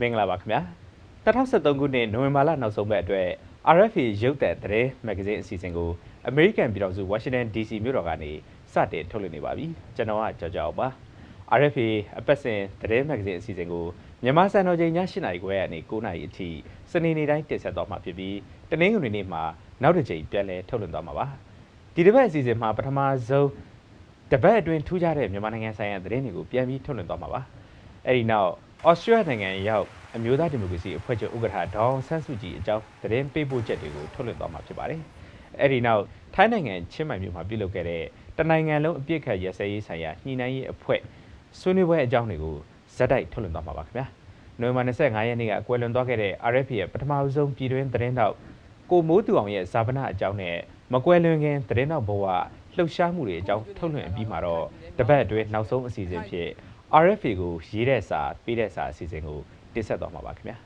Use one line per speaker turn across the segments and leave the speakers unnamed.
မင်္ဂလာပါခင်ဗျာ2023ခုနှစ်နိုဝင်ဘာလနောက်ဆုံးပတ်အတွက် RFA ရုပ်သံသတင်းမဂ္ဂဇင်းအစီအစဉ်ကိုအမေရိကန်ပြည်ထောင်စုဝါရှင်တန် DC မြို့တော်ကနေစတင်ထုတ်လွှင့်နေပါပြီကျွန်တော်ကကြော်ကြော်ပါ RFA အပတ်စဉ်သတင်းမဂ္ဂဇင်းအစီအစဉ်ကိုမြန်မာစံတော်ချိန်ည7:00နာရီခွဲကနေ9:00နာရီအထိစနေနေ့တိုင်းတင်ဆက်သွားမှာဖြစ်ပြီးတနင်္ဂနွေနေ့မှာနောက်တစ်ချိန်ပြန်လည်ထုတ်လွှင့်သွားမှာပါဒီတစ်ပတ်အစီအစဉ်မှာပထမဆုံးတပတ်အတွင်းထူးခြားတဲ့မြန်မာနိုင်ငံဆိုင်ရာသတင်းတွေကိုပြန်ပြီးထုတ်လွှင့်သွားမှာပါအဲ့ဒီနောက် ဩစတြေးလျနိုင်ငံရောက်အမျိုးသားဒီမိုကရေစီအဖွဲ့ချုပ်ဥက္ကဋ္ဌဒေါအောင်ဆန်းစုကြည်အကြောင်းသတင်းပေးပို့ချက်တွေကိုထုတ်လွှင့်သွားမှာဖြစ်ပါတယ်။အဲ့ဒီနောက်ထိုင်းနိုင်ငံချင်းမိုင်မြို့မှာပြုလုပ်ခဲ့တဲ့တနိုင်ငံလုံးအပြစ်ခတ်ရစဲရေးဆိုင်ရာညှိနှိုင်းရေးအဖွဲ့ဆွေးနွေးပွဲအကြောင်းတွေကိုဇက်တိုက်ထုတ်လွှင့်သွားမှာပါခင်ဗျာ။နိုဝင်ဘာ25ရက်နေ့ကအကွယ်လွန်သွားခဲ့တဲ့ RFP ရဲ့ပထမဆုံးပြည်တွင်းသတင်းတော့ကိုမိုးသူအောင်ရဲ့ဇာပနာအကြောင်းနဲ့မကွယ်လွန်ခင်သတင်းတော့ဘဝလှုပ်ရှားမှုတွေအကြောင်းထုတ်လွှင့်ပြီးမှာတော့တပတ်အတွင်းနောက်ဆုံးအစီအစဉ်ဖြစ် RFA ကိုရေးတဲ့စာပေးတဲ့စာအစီအစဉ်ကိုတင်ဆက်သွားမှာပါခင်ဗျာ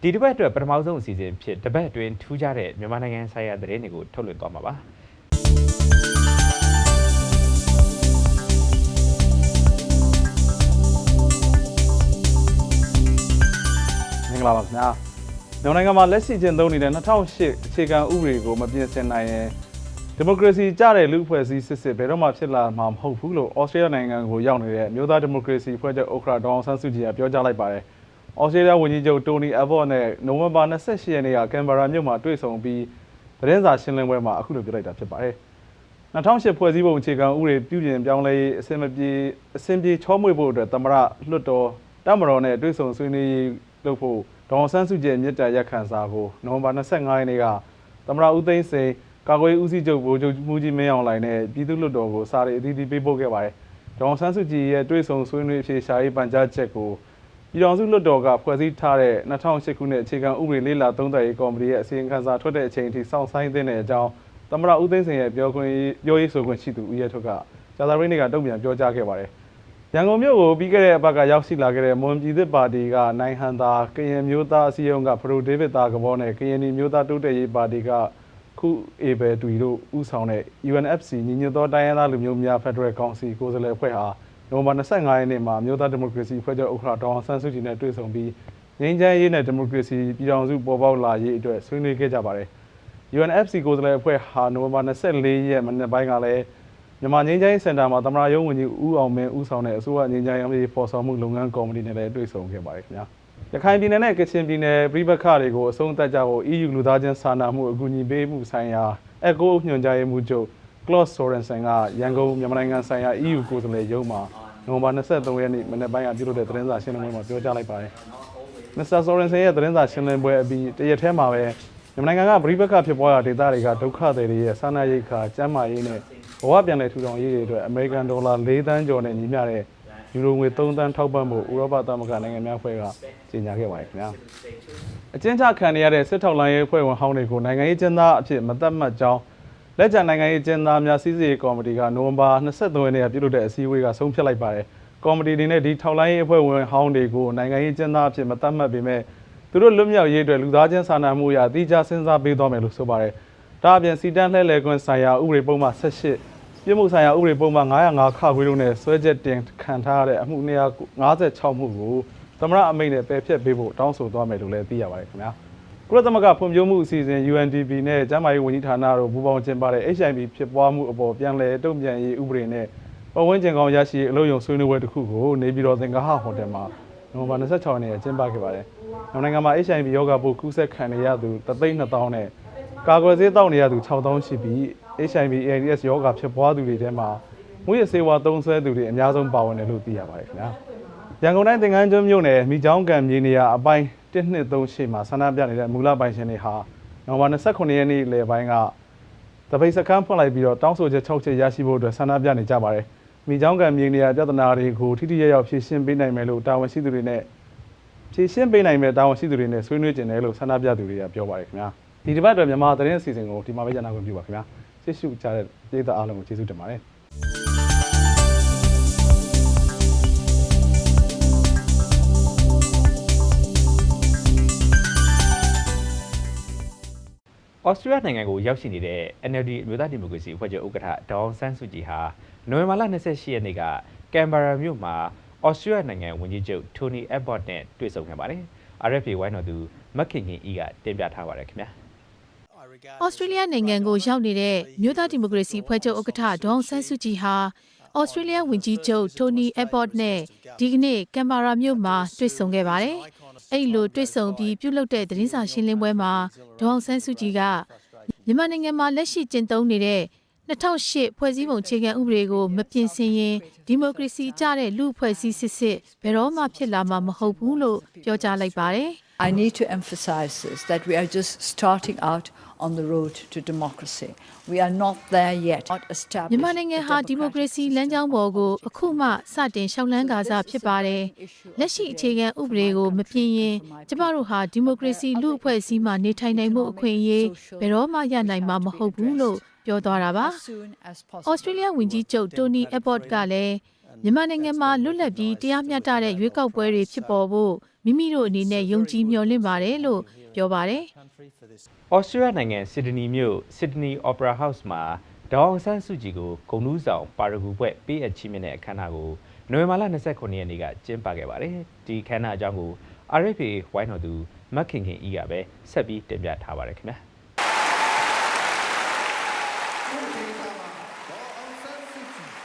ဒီတစ်ပတ်အတွက်ပထမဆုံးအစီအစဉ်ဖြစ်တပတ်အတွင်းထူးခြားတဲ့မြန်မာနိုင်ငံဆိုင်ရာသတင်းတွေကိုထုတ်လွှင့်သွားမှာပါ
မင်္ဂလာပါခင်ဗျာ မြန်မာနိုင်ငံမှာလက်ရှိကျင့်သုံးနေတဲ့2008အခြေခံဥပဒေကိုမပြင်ဆင်နိုင်ရင်ဒီမိုကရေစီကြတဲ့လူ့အဖွဲ့အစည်းစစ်စစ်ဘယ်တော့မှဖြစ်လာမှာမဟုတ်ဘူးလို့ဩစတြေးလျနိုင်ငံကိုရောက်နေတဲ့မြို့သားဒီမိုကရေစီအဖွဲ့ချုပ်ဥက္ကဋ္ဌဒေါအောင်ဆန်းစုကြည်ကပြောကြားလိုက်ပါတယ်ဩစတြေးလျဝန်ကြီးချုပ်တိုနီအဘော့နဲ့နိုဝင်ဘာ28ရက်နေ့ကကင်ဘာရာမြို့မှာတွေ့ဆုံပြီးသတင်းစာရှင်းလင်းပွဲမှာအခုလိုပြောလိုက်တာဖြစ်ပါတယ်2008ဖွဲ့စည်းပုံအခြေခံဥပဒေပြုပြင်ပြောင်းလဲရေးအစင်မပြေအစင်ပြေချောမွေ့ဖို့အတွက်သမရလွှတ်တော်တမတော်နဲ့တွေ့ဆုံဆွေးနွေးရေးလုပ်ဖို့ ဒေါအောင်ဆန်းစုကြည်မြစ်တာရက်ခံစာကိုနိုဝင်ဘာ25ရက်နေ့ကသမရဦးသိန်းစိန်ကာကွယ်ဦးစီးချုပ်ဗိုလ်ချုပ်မှုကြီးမင်းအောင်လှိုင်နဲ့ပြည်သူ့လွှတ်တော်ကိုစာရေးအသီးသီးပေးပို့ခဲ့ပါတယ်ဒေါအောင်ဆန်းစုကြည်ရဲ့တွေ့ဆုံဆွေးနွေးအဖြေရှာရေးပန်ကြားချက်ကိုပြည်တော်စုလွှတ်တော်ကဖွဲ့စည်းထားတဲ့2008ခုနှစ်အခြေခံဥပဒေလေးလာသုံးသပ်ရေးကော်မတီရဲ့အစီရင်ခံစာထွက်တဲ့အချိန်အထိစောင့်ဆိုင်းသင့်တဲ့အကြောင်းသမရဦးသိန်းစိန်ရဲ့ပြောခွင့်ပြောရေးဆိုခွင့်ရှိသူဦးရဲထွတ်ကကြာသပတေးနေ့ကတုံ့ပြန်ပြောကြားခဲ့ပါတယ် ရန်ကုန်မြို့ကိုပြီးခဲ့တဲ့အပတ်ကရောက်ရှိလာခဲ့တဲ့မွန်ပြည်သစ်ပါတီကနိုင်ဟန်သာကရင်မျိုးသားအစည်းအရုံးကဖရိုဒေးဗစ်သားကဘောနဲ့ကရင်ပြည်မျိုးသားတိုးတက်ရေးပါတီကခုအေဘယ်တူရီတို့ဦးဆောင်တဲ့ UNFC ညီညွတ်သောတိုင်းရင်းသားလူမျိုးများဖက်ဒရယ်ကောင်စီကိုယ်စားလှယ်အဖွဲ့ဟာနိုဝင်ဘာ25ရက်နေ့မှာမျိုးသားဒီမိုကရေစီအဖွဲ့ချုပ်ဥက္ကဋ္ဌဒေါအောင်ဆန်းစုကြည်နဲ့တွေ့ဆုံပြီးငြိမ်းချမ်းရေးနဲ့ဒီမိုကရေစီပြည်ထောင်စုပေါ်ပေါက်လာရေးအတွက်ဆွေးနွေးခဲ့ကြပါတယ် UNFC ကိုယ်စားလှယ်အဖွဲ့ဟာနိုဝင်ဘာ24ရက်မနေ့ပိုင်းကလည်း မြန်မာငြိမ်းချမ်းရေးစင်တာမှာသမရာရုံးဝန်ကြီးဦးအောင်မင်းဦးဆောင်တဲ့အစိုးရငြိမ်းချမ်းရေးဖော်ဆောင်မှုလုပ်ငန်းကော်မတီနဲ့လည်းတွေ့ဆုံခဲ့ပါတယ်ခင်ဗျာရခိုင်ပြည်နယ်နဲ့ကချင်ပြည်နယ်ပြည်ပခါတွေကိုအဆုံးသတ်ကြဖို့ EU လူသားချင်းစာနာမှုအကူအညီပေးမှုဆိုင်ရာအကိုညွှန်ကြားရေးမှူးချုပ် Claude Sorensen ကရန်ကုန်မြန်မာနိုင်ငံဆိုင်ရာ EU ကိုယ်စားလှယ်ရုံးမှာနိုဝင်ဘာ23ရက်နေ့မနေ့ပိုင်းကပြုလုပ်တဲ့သတင်းစာရှင်းလင်းပွဲမှာပြောကြားလိုက်ပါတယ်။ Mr. Sorensen ရဲ့သတင်းစာရှင်းလင်းပွဲအပြီးတရက်ထဲမှာပဲမြန်မာနိုင်ငံကပြည်ပခဖြစ်ပွားတဲ့ဒေသတွေကဒုက္ခသည်တွေရဲ့စာနာရိတ်ခါကျန်းမာရေးနဲ့ ဘဝပြန်လည်ထူထောင်ရေးတွေအတွက်အမေရိကန်ဒေါ်လာ၄တန်းကျော်နဲ့ညီမျှတဲ့ယူရိုငွေ3တန်းထောက်ပံ့ဖို့ဥရောပသမဂ္ဂနိုင်ငံများအဖွဲ့ကကြေညာခဲ့ပါတယ်ခင်ဗျာအကျဉ်းချခံရတဲ့စစ်ထောက်လိုင်းရေးအဖွဲ့ဝင်ဟောင်းတွေကိုနိုင်ငံရေးကျင်းသားအဖြစ်မသတ်မှတ်ကြောင်းလက်ကျန်နိုင်ငံရေးကျင်းသားများစီးစီးကော်မတီကနိုဝင်ဘာ23ရက်နေ့ကပြုလုပ်တဲ့အစည်းအဝေးကဆုံးဖြတ်လိုက်ပါတယ်ကော်မတီအနေနဲ့ဒီထောက်လိုင်းရေးအဖွဲ့ဝင်ဟောင်းတွေကိုနိုင်ငံရေးကျင်းသားအဖြစ်မသတ်မှတ်ပေမဲ့သူတို့လွတ်မြောက်ရေးအတွက်လူသားချင်းစာနာမှုအရာအတိအကျစဉ်းစားပေးသွားမယ်လို့ဆိုပါတယ်ဒါအပြင်စီတန်းလှဲ့လေကွန်းဆိုင်ရာဥပဒေပုံမှန်18 ပြည်မှုဆိုင်ရာဥပဒေပုံမှန်905ခခွေးတို့နဲ့ဆွဲချက်တင်ခံထားရတဲ့အမှု256မှုကိုသမရအမိန့်နဲ့ပယ်ဖျက်ပေးဖို့တောင်းဆိုသွားမယ်လို့လည်းသိရပါတယ်ခင်ဗျာကုလသမဂ္ဂဖွံ့ဖြိုးမှုအစီအစဉ် UNDP နဲ့ကျန်းမာရေးဝန်ကြီးဌာနတို့ပူးပေါင်းကျင်းပတဲ့ HIV ဖြစ်ပွားမှုအပေါ်ပြန်လည်တုံ့ပြန်ရေးဥပဒေနဲ့ပတ်ဝန်းကျင်ကောင်းရရှိရေးအလို့ယုံဆွေးနွေးပွဲတစ်ခုကိုနေပြည်တော်သင်္ကာဟဟိုတယ်မှာနိုဝင်ဘာ26ရက်နေ့ကျင်းပခဲ့ပါတယ်။နိုင်ငံမှာ HIV ရောဂါပိုးကူးစက်ခံနေရသူ3,200နဲ့ကာကွယ်ဆေးတောက်နေရသူ6,000ရှိပြီး HIV AIDS ရောဂါဖြစ်ပွားသူတွေထဲမှာမွေးရစေဝါသုံးဆွဲသူတွေအများဆုံးပါဝင်တယ်လို့သိရပါတယ်ခင်ဗျာ။ရန်ကုန်တိုင်းသင်္ကန်းကျွန်းမြို့နယ်မိချောင်းကံမြေနေရာအပိုင်း123ရှိမှာဆန္ဒပြနေတဲ့မူလပိုင်ရှင်တွေဟာနိုဝင်ဘာ29ရက်နေ့လယ်ပိုင်းကတပိတ်စခန်းဖွင့်လိုက်ပြီးတော့တောင်းဆိုချက်6ချက်ရရှိဖို့အတွက်ဆန္ဒပြနေကြပါတယ်။မိချောင်းကံမြေနေရာပြဿနာတွေကိုထိထိရောက်ရောက်ဖြေရှင်းပေးနိုင်မယ်လို့တာဝန်ရှိသူတွေနဲ့ဖြေရှင်းပေးနိုင်မယ်တာဝန်ရှိသူတွေနဲ့ဆွေးနွေးကြတယ်လို့ဆန္ဒပြသူတွေကပြောပါတယ်ခင်ဗျာ။ဒီတစ်ပတ်အတွက်မြန်မာသတင်းအစီအစဉ်ကိုဒီမှာပဲညနာခွင့်ပြုပါခင်ဗျာ။ ကျေးဇူးကြတဲ့ပြည်သားအားလုံးကိုကျေးဇူးတင်ပါတယ်။
မဩစတြေးလျနိုင်ငံကိုရောက်ရှိနေတဲ့ NLD အမျိုးသားဒီမိုကရေစီအဖွဲ့ချုပ်ဥက္ကဋ္ဌဒေါအောင်ဆန်းစုကြည်ဟာနိုဝင်ဘာလ28ရက်နေ့ကကင်ဘာရာမြို့မှာဩစတြေးလျနိုင်ငံဝန်ကြီးချုပ်ထိုနီအက်ဘော့နဲ့တွေ့ဆုံခဲ့ပါတယ်။ RFA ဝိုင်းတော်သူမက်ခင်ခင်အီကတင်ပြထားပါတယ်ခင်ဗျာ။
ဩစတြေးလျနိုင်ငံကိုရောက်နေတဲ့မြို့သားဒီမိုကရေစီအဖွဲ့ချုပ်ဥက္ကဋ္ဌဒေါအောင်ဆန်းစုကြည်ဟာဩစတြေးလျဝန်ကြီးချုပ်တိုနီအက်ဘော့နဲ့ဒီကနေ့ကင်ဘာရာမြို့မှာတွေ့ဆုံခဲ့ပါတယ်။အဲ့လိုတွေ့ဆုံပြီးပြုလုပ်တဲ့သတင်းစာရှင်းလင်းပွဲမှာဒေါအောင်ဆန်းစုကြည်ကမြန်မာနိုင်ငံမှာလက်ရှိကျင့်သုံးနေတဲ့2008ဖွဲ့စည်းပုံအခြေခံဥပဒေကိုမပြင်ဆင်ရင်ဒီမိုကရေစီကျတဲ့လူအဖွဲ့အစည်းစစ်စစ်ဘယ်တော့မှဖြစ်လာမှာမဟုတ်ဘူးလို့ပြောကြားလိုက်ပါတယ်။
I need to emphasize this that we are just starting out on the road to democracy. We are not there yet. Not established
မြန်မာနိုင်ငံဟာဒီမိုကရေစီလမ်းကြောင်းပေါ်ကိုအခုမှစတင်ရှောက်လန်းကာစားဖြစ်ပါတယ်။လက်ရှိအခြေခံဥပဒေကိုမပြင်ရင်ကျမတို့ဟာဒီမိုကရေစီလူအဖွဲ့အစည်းမှနေထိုင်နိုင်မှုအခွင့်အရေးဘယ်တော့မှရနိုင်မှာမဟုတ်ဘူးလို့ပြောသွားတာပါ။
as soon as
ဩ
possible.
စတြေးလျဝန်ကြီးချုပ်တိုနီအက်ဘော့ကလည်းမြန်မာနိုင်ငံမှာလွတ်လပ်ပြီးတရားမျှတတဲ့ရွေးကောက်ပွဲတွေဖြစ်ပေါ်ဖို့ မိမိတို့အနေနဲ့ယုံကြည်မျှော်လင့်ပါတယ်လို့ပြောပါတယ်
ဩစတြေးလျနိုင်ငံစစ်ဒနီမြို့စစ်ဒနီအော်ပရာဟောက်စ်မှာဒေါအောင်ဆန်းစုကြည်ကိုဂုဏ်ထူးဆောင်ပါရဂူဘွဲ့ပေးအပ်ချီးမြှင့်တဲ့အခမ်းအနားကိုနိုဝင်ဘာလ29ရက်နေ့ကကျင်းပခဲ့ပါတယ်။ဒီအခမ်းအနားအကြောင်းကို RFA ဝိုင်းတော်သူမက်ခင်ခင်အီကပဲဆက်ပြီးတင်ပြထားပါတယ်ခင်ဗျာ။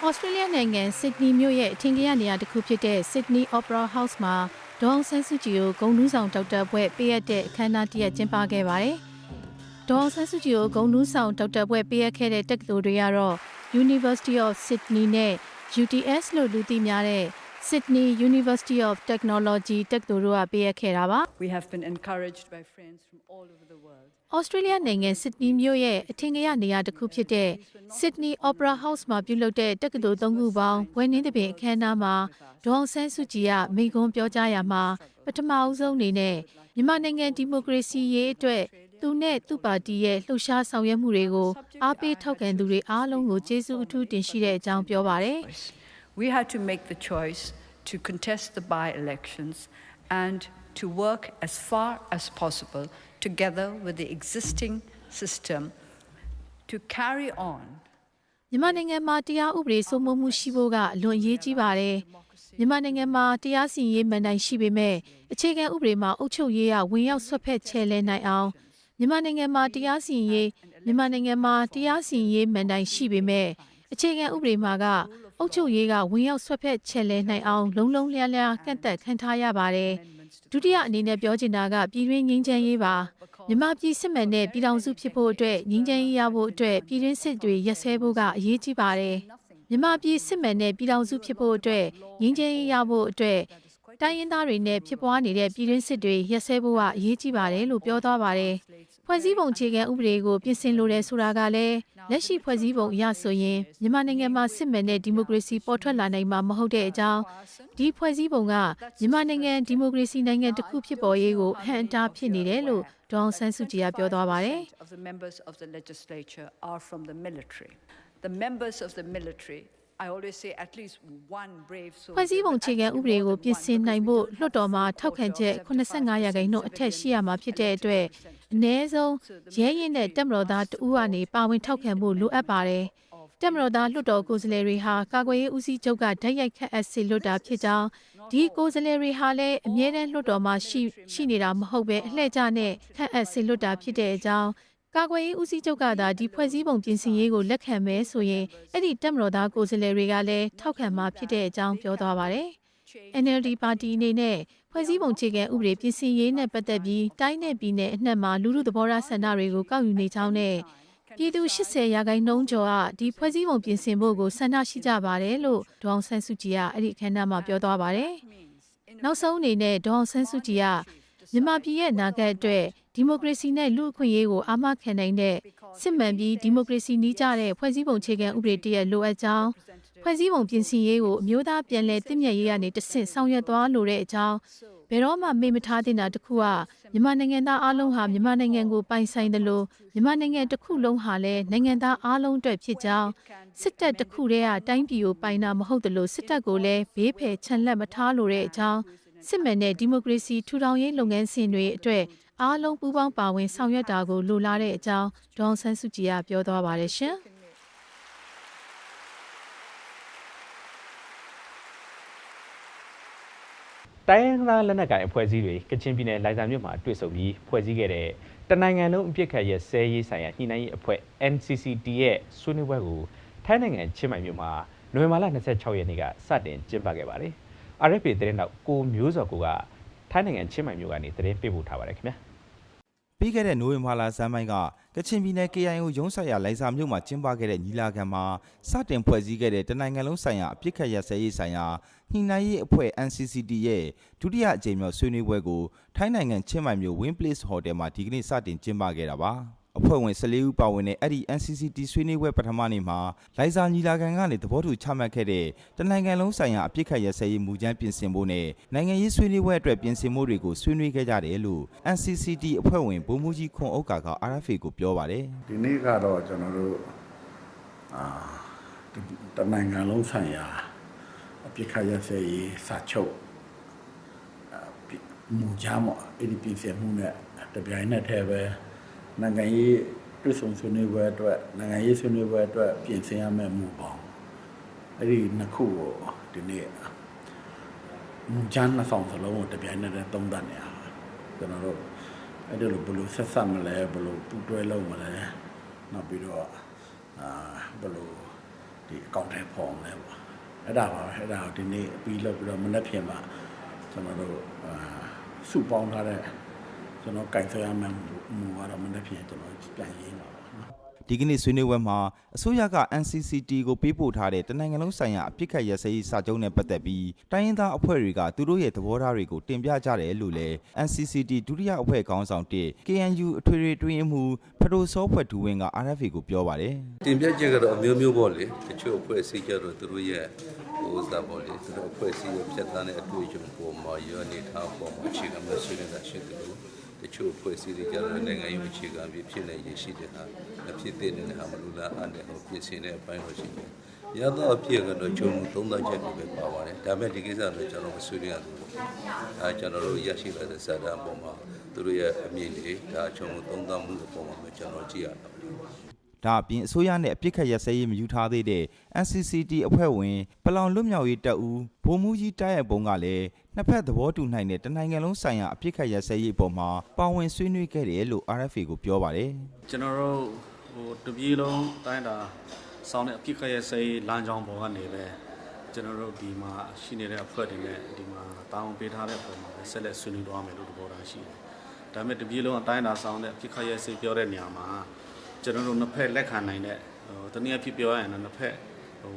ဩစတြေးလျနိုင်ငံစစ်ဒနီမြို့ရဲ့အထင်ကရနေရာတစ်ခုဖြစ်တဲ့ Sydney Opera House မှာ ဒေါအောင်ဆန်းစုကြည်ကိုဂုဏ်ထူးဆောင်ဒေါက်တာဘွဲ့ပေးအပ်တဲ့အခမ်းအနားတစ်ရပ်ကျင်းပခဲ့ပါတယ်။ဒေါအောင်ဆန်းစုကြည်ကိုဂုဏ်ထူးဆောင်ဒေါက်တာဘွဲ့ပေးအပ်ခဲ့တဲ့တက္ကသိုလ်တွေကတော့ University of Sydney နဲ့ UTS လို့လူသိများတဲ့ Sydney University of Technology တက္ကသိုလ်တို့ကပေးအပ်ခဲ့တာပါ။
We have been encouraged by friends from all over the world.
ဩစတြေးလျနိုင်ငံစစ်ဒနီမြို့ရဲ့အထင်ကရနေရာတစ်ခုဖြစ်တဲ့ Sydney Opera House မှာပြုလုပ်တဲ့တက္ကသိုလ်သုံးခုပေါင်းဝယ်နှင်းသဘင်အခမ်းအနားမှာဒေါအောင်ဆန်းစုကြည်ကမိန့်ခွန်းပြောကြားရာမှာပထမအဦးဆုံးအနေနဲ့မြန်မာနိုင်ငံဒီမိုကရေစီရေးအတွက်သူနဲ့သူ့ပါတီရဲ့လှုပ်ရှားဆောင်ရွက်မှုတွေကိုအားပေးထောက်ခံသူတွေအားလုံးကိုကျေးဇူးအထူးတင်ရှိတဲ့အကြောင်းပြောပါတယ်
We had to make the choice to contest the by elections and to work as far as possible together with the existing system to carry on
မြန်မာနိုင်ငံမှာတရားဥပဒေစိုးမိုးမှုရှိဖို့ကအလွန်အရေးကြီးပါတယ်။မြန်မာနိုင်ငံမှာတရားစီရင်ရေးမန်တိုင်ရှိပေမဲ့အခြေခံဥပဒေမှာအုပ်ချုပ်ရေးကဝင်ရောက်ဆွတ်ဖက်ချဲလဲနိုင်အောင်မြန်မာနိုင်ငံမှာတရားစီရင်ရေးမြန်မာနိုင်ငံမှာတရားစီရင်ရေးမန်တိုင်ရှိပေမဲ့ အခြေခံဥပဒေမှာကအုပ်ချုပ်ရေးကဝင်ရောက်ဆွတ်ဖက်ချဲလဲနိုင်အောင်လုံးလုံးလျားလျားကန့်သက်ခံထားရပါတယ်။ဒုတိယအနေနဲ့ပြောချင်တာကပြည်တွင်းငြိမ်းချမ်းရေးပါမြန်မာပြည်စစ်မှန်တဲ့ပြည်ထောင်စုဖြစ်ဖို့အတွက်ငြိမ်းချမ်းရေးရဖို့အတွက်ပြည်တွင်းစစ်တွေရက်စဲဖို့ကအရေးကြီးပါတယ်။မြန်မာပြည်စစ်မှန်တဲ့ပြည်ထောင်စုဖြစ်ဖို့အတွက်ငြိမ်းချမ်းရေးရဖို့အတွက် တိုင်းရင်းသားတွေနဲ့ဖြစ်ပွားနေတဲ့ပြည်တွင်းစစ်တွေရက်စဲဖို့ကအရေးကြီးပါတယ်လို့ပြောသွားပါတယ်။ဖွဲ့စည်းပုံအခြေခံဥပဒေကိုပြင်ဆင်လိုတယ်ဆိုတာကလည်းလက်ရှိဖွဲ့စည်းပုံအရဆိုရင်မြန်မာနိုင်ငံမှာစစ်မှန်တဲ့ဒီမိုကရေစီပေါ်ထွက်လာနိုင်မှာမဟုတ်တဲ့အကြောင်းဒီဖွဲ့စည်းပုံကမြန်မာနိုင်ငံဒီမိုကရေစီနိုင်ငံတစ်ခုဖြစ်ပေါ်ရေးကိုအဟန့်အတားဖြစ်နေတယ်လို့ဒေါအောင်ဆန်းစုကြည်ကပြောသွားပါတယ်။
of the members of the legislature are from the military. The members of the military, I always say at least one brave soldier.
ဖွဲ့စည်းပုံအခြေခံဥပဒေကိုပြင်ဆင်နိုင်ဖို့လွှတ်တော်မှာထောက်ခံချက်85ရာခိုင်နှုန်းအထက်ရှိရမှာဖြစ်တဲ့အတွက်အ ਨੇ ဆုံးရဲရင်နဲ့တက်မတော်သားတဦးကနေပါဝင်ထောက်ခံဖို့လိုအပ်ပါတယ်။တက်မတော်သားလွှတ်တော်ကိုယ်စားလှယ်တွေဟာကာကွယ်ရေးဦးစီးချုပ်ကဓာတ်ရိုက်ခတ်အပ်စေလွတ်တာဖြစ်ကြောင်းဒီကိုယ်စားလှယ်တွေဟာလည်းအမြဲတမ်းလွှတ်တော်မှာရှိရှိနေတာမဟုတ်ပဲအလှည့်ကျနဲ့ခန့်အပ်စေလွတ်တာဖြစ်တဲ့အကြောင်း ကာကွယ်ရေးဦးစီးချုပ်ကသာဒီဖွဲ့စည်းပုံပြင်ဆင်ရေးကိုလက်ခံမဲဆိုရင်အဲ့ဒီတက်မတော်သားကိုယ်စားလှယ်တွေကလည်းထောက်ခံမှာဖြစ်တဲ့အကြောင်းပြောသွားပါတယ်။ NLD ပါတီအနေနဲ့ဖွဲ့စည်းပုံအခြေခံဥပဒေပြင်ဆင်ရေးနဲ့ပတ်သက်ပြီးတိုင်းနယ်ပြည်နယ်အနှံ့မှာလူလူသဘောထားဆန္ဒတွေကိုကောက်ယူနေကြောင်းနဲ့ပြည်သူ80ရာခိုင်နှုန်းကျော်ကဒီဖွဲ့စည်းပုံပြင်ဆင်ဖို့ကိုဆန္ဒရှိကြပါတယ်လို့ဒေါအောင်ဆန်းစုကြည်ကအဲ့ဒီအခမ်းအနားမှာပြောသွားပါတယ်။နောက်ဆုံးအနေနဲ့ဒေါအောင်ဆန်းစုကြည်က မြန်မာပြည်ရဲ့အနာဂတ်အတွက်ဒီမိုကရေစီနဲ့လူ့အခွင့်အရေးကိုအာမခံနိုင်တဲ့စစ်မှန်ပြီးဒီမိုကရေစီနှီးကြတဲ့ဖွဲ့စည်းပုံအခြေခံဥပဒေတရက်လိုအပ်ကြောင်းဖွဲ့စည်းပုံပြင်ဆင်ရေးကိုအမျိုးသားပြန်လည်တည်မြဲရေးကနေတဆင့်ဆောင်ရွက်သွားလိုတဲ့အကြောင်းဘယ်တော့မှမေ့မထားသင့်တာတစ်ခုကမြန်မာနိုင်ငံသားအလုံးဟာမြန်မာနိုင်ငံကိုပိုင်ဆိုင်တယ်လို့မြန်မာနိုင်ငံတစ်ခုလုံးဟာလည်းနိုင်ငံသားအလုံးအတွက်ဖြစ်ကြောင်းစစ်တပ်တစ်ခုတည်းကတိုင်းပြည်ကိုပိုင်တာမဟုတ်တယ်လို့စစ်တပ်ကိုလည်းဘေးဖယ်ချန်လက်မထားလိုတဲ့အကြောင်း စစ်မှန်တဲ့ဒီမိုကရေစီထူထောင်ရေးလုပ်ငန်းစဉ်တွေအတွက်အားလုံးပူးပေါင်းပါဝင်ဆောင်ရွက်တာကိုလိုလားတဲ့အကြောင်းဒေါအောင်ဆန်းစုကြည်ကပြောသွားပါတယ်ရှင်။
တိုင်းရင်းသားလက်နက်ကိုင်အဖွဲ့အစည်းတွေကချင်ပြည်နယ်လိုင်ဇာမြို့မှာတွေ့ဆုံပြီးဖွဲ့စည်းခဲ့တဲ့တနိုင်ငံလုံးအပြစ်ခတ်ရဲစဲရေးဆိုင်ရာညှိနှိုင်းရေးအဖွဲ့ NCCT ရဲ့ဆွေးနွေးပွဲကိုထိုင်းနိုင်ငံချင်းမိုင်မြို့မှာနိုဝင်ဘာလ26ရက်နေ့ကစတင်ကျင်းပခဲ့ပါတယ်။ RFA သတင်းတော့ကိုမျိုးစောကိုကထိုင်းနိုင်ငံချင်းမိုင်မြို့ကနေသတင်းပေးပို့ထားပါတယ်ခင်ဗျာ။
ပြီးခဲ့တဲ့နိုဝင်ဘာလဆန်းပိုင်းကကချင်ပြည်နယ် KIO ရုံးဆိုင်ရာလိုင်ဇာမြို့မှာကျင်းပခဲ့တဲ့ညီလာခံမှာစတင်ဖွဲ့စည်းခဲ့တဲ့တနိုင်ငံလုံးဆိုင်ရာအပြစ်ခတ်ရစဲရေးဆိုင်ရာညှိနှိုင်းရေးအဖွဲ့ NCCT ရဲ့ဒုတိယအကြိမ်မြောက်ဆွေးနွေးပွဲကိုထိုင်းနိုင်ငံချင်းမိုင်မြို့ Win Place Hotel မှာဒီကနေ့စတင်ကျင်းပခဲ့တာပါ အဖွဲ့ဝင်14ဦးပါဝင်တဲ့အဲ့ဒီ NCCT ဆွေးနွေးပွဲပထမနေ့မှာလိုင်ဇာညီလာခံကနေသဘောတူချမှတ်ခဲ့တဲ့တနိုင်ငံလုံးဆိုင်ရာအပြစ်ခတ်ရစဲရေးမူကြမ်းပြင်ဆင်ဖို့နဲ့နိုင်ငံရေးဆွေးနွေးပွဲအတွက်ပြင်ဆင်မှုတွေကိုဆွေးနွေးခဲ့ကြတယ်လို့ NCCT အဖွဲ့ဝင်ဗိုလ်မှူးကြီးခွန်ဥက္ကာက RFA ကိုပြောပါတယ်
ဒီနေ့ကတော့ကျွန်တော်တို့အာဒီတနိုင်ငံလုံးဆိုင်ရာအပြစ်ခတ်ရစဲရေးစာချုပ်အာပြမူကြမ်းပေါ့အဲ့ဒီပြင်ဆင်မှုနဲ့တပြိုင်နက်တည်းပဲ နိုင်ငံရေးတွစ်ဆုံဆွေးနွေးပွဲအတွက်နိုင်ငံရေးဆွေးနွေးပွဲအတွက်ပြင်ဆင်ရမယ့်မူပေါင်းအဲ့ဒီနှစ်ခုကိုဒီနေ့မူကြမ်းနှစ်ဆောင်စလုံးကိုတပြိုင်နက်တည်းသုံးသပ်နေရတာကျွန်တော်တို့အဲ့ဒါလိုဘယ်လိုဆက်ဆက်မလဲဘယ်လိုပူးတွဲလုပ်မလဲနောက်ပြီးတော့အာဘယ်လိုဒီအကောင့်ထဲပေါ်မလဲပေါ့အဲ့ဒါပါပဲအဲ့ဒါကိုဒီနေ့ပြီးလုပ်ပြီးတော့မနေ့ပြင်မှာကျွန်တော်တို့အာစုပေါင်းထားတဲ့ ကျွန်တော်ကင်ဆယ်ရမယ်မူကတော့မနေ့ပြင်ကျွန်တော်ပြန်ရေးပါပါနော်
ဒီကနေ့ဆွေးနွေးပွဲမှာအစိုးရက NCCT ကိုပေးပို့ထားတဲ့တနိုင်ငံလုံးဆိုင်ရာအပြစ်ခတ်ရစဲရေးစာချုပ်နဲ့ပတ်သက်ပြီးတိုင်းရင်းသားအဖွဲ့တွေကသူတို့ရဲ့သဘောထားတွေကိုတင်ပြကြတယ်လို့လည်း NCCT ဒုတိယအဖွဲ့ခေါင်းဆောင်တစ် KNU အထွေထွေတွင်းမှုဖဒိုစောဖွဲ့ဒူဝင်းက RFA ကိုပြောပါတယ်
တင်ပြချက်ကတော့အမျိုးမျိုးပေါ့လေတချို့အဖွဲ့အစည်းကြတော့သူတို့ရဲ့ဟိုစားပေါ့လေသူတို့အဖွဲ့အစည်းရဲ့ဖြတ်သန်းတဲ့အတွေ့အကြုံပေါ်မှာရောအနေထားပေါ်မှာအခြေခံမရှိနေတာရှိတယ်လို့ တချို့အဖွဲ့အစည်းတွေကြတော့နိုင်ငံရေးအခြေခံပြီးဖြစ်နေရရှိတဲ့ဟာအဖြစ်တဲ့နေတဲ့ဟာမလူလားအားနဲ့ဟိုပြင်ဆင်တဲ့အပိုင်းတော့ရှိတယ်ရတော့အပြည့်ကတော့ဂျုံသုံးသပ်ချက်တွေပဲပါပါတယ်ဒါပေမဲ့ဒီကိစ္စတော့ကျွန်တော်မဆွေးနွေးရဘူးပေါ့အဲကျွန်တော်တို့ရရှိလာတဲ့စာတမ်းပေါ်မှာသူတို့ရဲ့အမြင်တွေဒါဂျုံသုံးသပ်မှုအပေါ်မှာပဲကျွန်တော်ကြည့်ရတာပေါ့
ဒါအပြင်အစိုးရနဲ့အပြစ်ခတ်ရစဲရေးမယူထားသေးတဲ့ NCCT အဖွဲ့ဝင်ပလောင်လွတ်မြောက်ရေးတပ်ဦးဗိုလ်မှူးကြီးတိုက်ရိုက်ပုံကလည်းနှစ်ဖက်သဘောတူနိုင်တဲ့တနိုင်ငံလုံးဆိုင်ရာအပြစ်ခတ်ရစဲရေးအပေါ်မှာပါဝင်ဆွေးနွေးခဲ့တယ်လို့ RFA ကိုပြောပါတယ်
ကျွန်တော်တို့ဟိုတပြေးလုံးတိုင်းတာစောင်းတဲ့အဖြစ်ခက်ရဲ့စိတ်လမ်းကြောင်းပေါ်ကနေပဲကျွန်တော်တို့ဒီမှာရှိနေတဲ့အဖွဲ့တွေနဲ့ဒီမှာတာဝန်ပေးထားတဲ့ပုံမှာပဲဆက်လက်ဆွေးနွေးသွားမယ်လို့သဘောထားရှိတယ်။ဒါပေမဲ့တပြေးလုံးအတိုင်းတာစောင်းတဲ့အဖြစ်ခက်ရဲ့စိတ်ပြောတဲ့နေရာမှာ ကျွန်တော်တို့နှစ်ဖက်လက်ခံနိုင်တဲ့ဟိုတနည်းအားဖြင့်ပြောရရင်တော့နှစ်ဖက်ဟို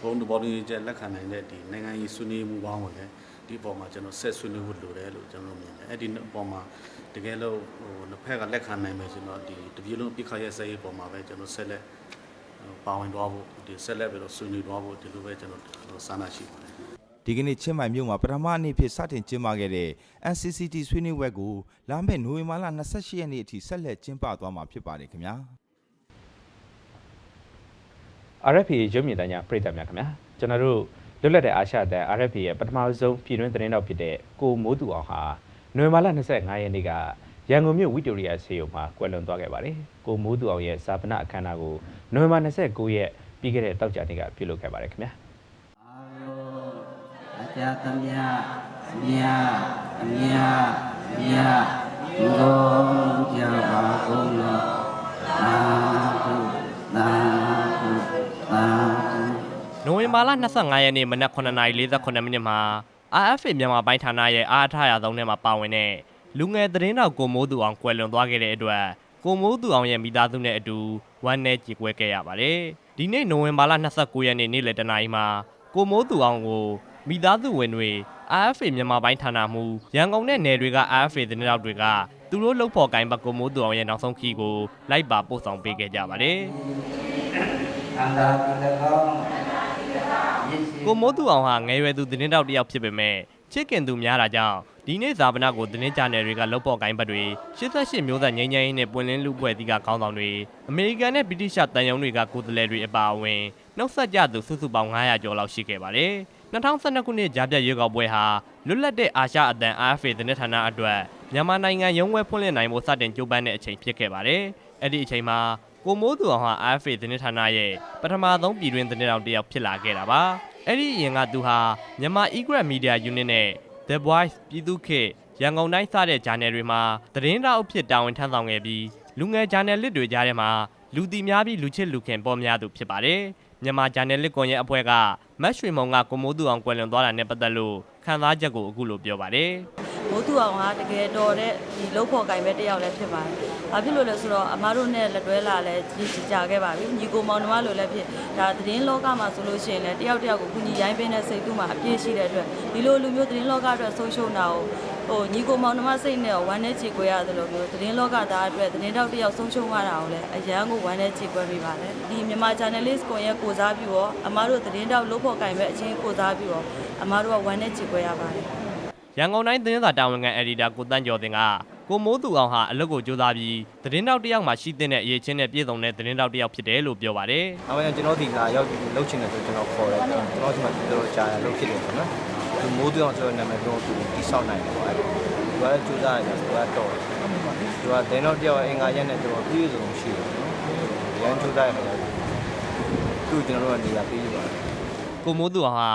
ဘုံဘော်ဒီကျလက်ခံနိုင်တဲ့ဒီနိုင်ငံရေးဆွေးနွေးမှုပေါင်းကိုလည်းဒီအပေါ်မှာကျွန်တော်ဆက်ဆွေးနွေးဖို့လိုတယ်လို့ကျွန်တော်မြင်တယ်။အဲ့ဒီအပေါ်မှာတကယ်လို့ဟိုနှစ်ဖက်ကလက်ခံနိုင်မယ်ဆိုတော့ဒီတပြေးလုံးအပြစ်ခတ်ရဲ့စိတ်အပေါ်မှာပဲကျွန်တော်ဆက်လက်ဟိုပါဝင်သွားဖို့ဒီဆက်လက်ပြီးတော့ဆွေးနွေးသွားဖို့ဒီလိုပဲကျွန်တော်ဟိုဆန္ဒရှိပါတယ်
ဒီကနေ့ချင်းမိုင်မြို့မှာပထမနေ့ဖြစ်စတင်ကျင်းပခဲ့တဲ့ NCCT ဆွေးနွေးပွဲကိုလာမယ့်နိုဝင်ဘာလ28ရက်နေ့အထိဆက်လက်ကျင်းပသွားမှာဖြစ်ပါတယ်ခင်ဗျာ
RFA ရုပ်မြင်သံကြားပရိသတ်များခင်ဗျာကျွန်တော်တို့လွတ်လပ်တဲ့အာရှအသံ RFA ရဲ့ပထမဆုံးပြည်တွင်းသတင်းတောက်ဖြစ်တဲ့ကိုမိုးသူအောင်ဟာနိုဝင်ဘာလ25ရက်နေ့ကရန်ကုန်မြို့ဝီတိုရီယာဆေးရုံမှာကွယ်လွန်သွားခဲ့ပါတယ်ကိုမိုးသူအောင်ရဲ့ဇာပနအခမ်းအနားကိုနိုဝင်ဘာ29ရက်ပြီးခဲ့တဲ့တောက်ကြနေ့ကပြုလုပ်ခဲ့ပါတယ်ခင်ဗျာ
အာယော အကြသမယအမြအမြအမြဘုံကြပါကုန်လောသာဓုသာဓုသာဓု
နိုဝင်ဘာလ25ရက်နေ့မနက်9:48မိနစ်မှာ RFA မြန်မာပိုင်းဌာနရဲ့အားအထရာဆုံးထဲမှာပါဝင်တဲ့လူငယ်သတင်းတောက်ကိုမိုးသူအောင်ကွယ်လွန်သွားခဲ့တဲ့အတွက်ကိုမိုးသူအောင်ရဲ့မိသားစုနဲ့အတူဝမ်းနည်းကြေကွဲခဲ့ရပါတယ်။ဒီနေ့နိုဝင်ဘာလ29ရက်နေ့နေ့လယ်တနာရီမှာကိုမိုးသူအောင်ကို မိသားစုဝင်တွေ RFA မြန်မာပိုင်းဌာနမှရန်ကုန်နဲ့နယ်တွေက RFA သတင်းတောက်တွေကသူတို့လှုပ်ဖော်ကိုင်းဘကိုမိုးသူအောင်ရဲ့နောက်ဆုံးခီးကိုလိုက်ပါပို့ဆောင်ပေးခဲ့ကြပါတယ်။
အန္တာတိလကော
ကိုမိုးသူအောင်ဟာငယ်ရွယ်သူသတင်းတောက်တစ်ယောက်ဖြစ်ပေမဲ့ချစ်ခင်သူများတာကြောင့်ဒီနေ့ဇာပနာကိုသတင်းကြနယ်တွေကလောက်ပေါ်ကိုင်းဘတ်တွေ88မျိုးဆက်ငိမ့်ငိမ့်ရေးနဲ့ပွင့်လင်းလူပွဲတီကခေါင်းဆောင်တွေအမေရိကန်နဲ့ဗြိတိရှတန်ယုံတွေကကိုယ်စားလှယ်တွေအပါအဝင်နှုတ်ဆက်ကြသူစုစုပေါင်း900ကျော်လောက်ရှိခဲ့ပါတယ် 2012ခုနှစ်ကြားပြတ်ရွေးကောက်ပွဲဟာလွတ်လပ်တဲ့အာရှအသံ RFA သတင်းဌာနအတွက်မြန်မာနိုင်ငံရုံးဝဲဖွင့်လှစ်နိုင်ဖို့စတင်ကြိုးပမ်းတဲ့အချိန်ဖြစ်ခဲ့ပါတယ်။အဲ့ဒီအချိန်မှာကိုမိုးသူအောင်ဟာ RFA သတင်းဌာနရဲ့ပထမဆုံးပြည်တွင်းသတင်းတောင်တစ်ယောက်ဖြစ်လာခဲ့တာပါ။အဲ့ဒီအရင်ကသူဟာမြန်မာ Egret Media Unit နဲ့ The Voice ပြည်သူ့ခေတ်ရန်ကုန်တိုင်းစတဲ့ဂျာနယ်တွေမှာသတင်းတောက်အဖြစ်တာဝန်ထမ်းဆောင်ခဲ့ပြီးလူငယ်ဂျာနယ်လစ်တွေကြားထဲမှာလူတီများပြီးလူချစ်လူခင်ပေါ်များသူဖြစ်ပါတယ်။ မြန်မာဂျာနယ်လစ်ကွန်ရဲ့အဖွဲ့ကမတ်ရွှေမုံကကိုမိုးသူအောင်ကွယ်လွန်သွားတာနဲ့ပတ်သက်လို့ခံစားချက်ကိုအခုလိုပြောပါတယ်။
မိုးသူအောင်ကတကယ်တော်တဲ့ဒီလှုပ်ဖို့ကင်ပဲတယောက်လည်းဖြစ်ပါတယ်။ဘာဖြစ်လို့လဲဆိုတော့အမားတို့နဲ့လက်တွဲလာလဲကြီးကြီးကြခဲ့ပါပြီ။ညီကိုမောင်နှမလိုလည်းဖြစ်ဒါသတင်းလောကမှာဆိုလို့ရှိရင်လည်းတယောက်တယောက်ကိုကူညီရိုင်းပေးတဲ့စိတ်ကူးမှာအပြည့်ရှိတဲ့အတွက်ဒီလိုလူမျိုးသတင်းလောကအတွက်ဆုံးရှုံးတာကိုဟိုညီကိုမောင်နှမစိတ်နဲ့ဝမ်းနဲ့ချေကွဲရတယ်လို့မျိုးသတင်းလောကသားအတွက်သတင်းတောက်တယောက်ဆုံးရှုံးရတာကိုလည်းအရန်ကိုဝမ်းနဲ့ချေကွဲမိပါတယ်။ဒီမြန်မာ journalist ကိုရဲ့ကိုစားပြုရောအမားတို့သတင်းတောက်လှုပ်ဖို့ကင်ပဲအချင်းကိုစားပြုရောအမားတို့ကဝမ်းနဲ့ချေကွဲရပါတယ်။
ရန်ကုန်တိုင်းသတင်းစာတာဝန်ခံအယ်ဒီတာကိုတန်းကျော်တင်ကကိုမိုးသူအောင်ဟာအလုပ်ကိုကြိုးစားပြီးသတင်းတောက်တစ်ယောက်မှရှိတဲ့အရေးချင်းနဲ့ပြည်စုံတဲ့သတင်းတောက်တစ်ယောက်ဖြစ်တယ်လို့ပြောပါတယ်။
အဲဒါကျွန်တော်ဒီလာရောက်ပြီးလှုပ်ချင်တယ်ဆိုကျွန်တော်ခေါ်တယ်ကျွန်တော်ဒီမှာတော်တော်ကြာတယ်လှုပ်ဖြစ်တယ်ပေါ့နော်။ ဒီမိုးပြောင်းဆိုတဲ့နာမည်တော့သူတိဆောက်နိုင်တယ်ပေါ့အဲ့ဒါ။သူကလည်းကြိုးစားရတယ်သူကတော့တယ်။သူကတင်းတော့တယောက်အင်္ဂါရက်နဲ့ကျွန်တော်ပြည့်စုံရှိတယ်နော်။ရန်ကြိုးစားရတယ်သူကျွန်တော်တို့ကနေလာပြီးပါတယ်။
ကိုမိုးသူအောင်ဟာ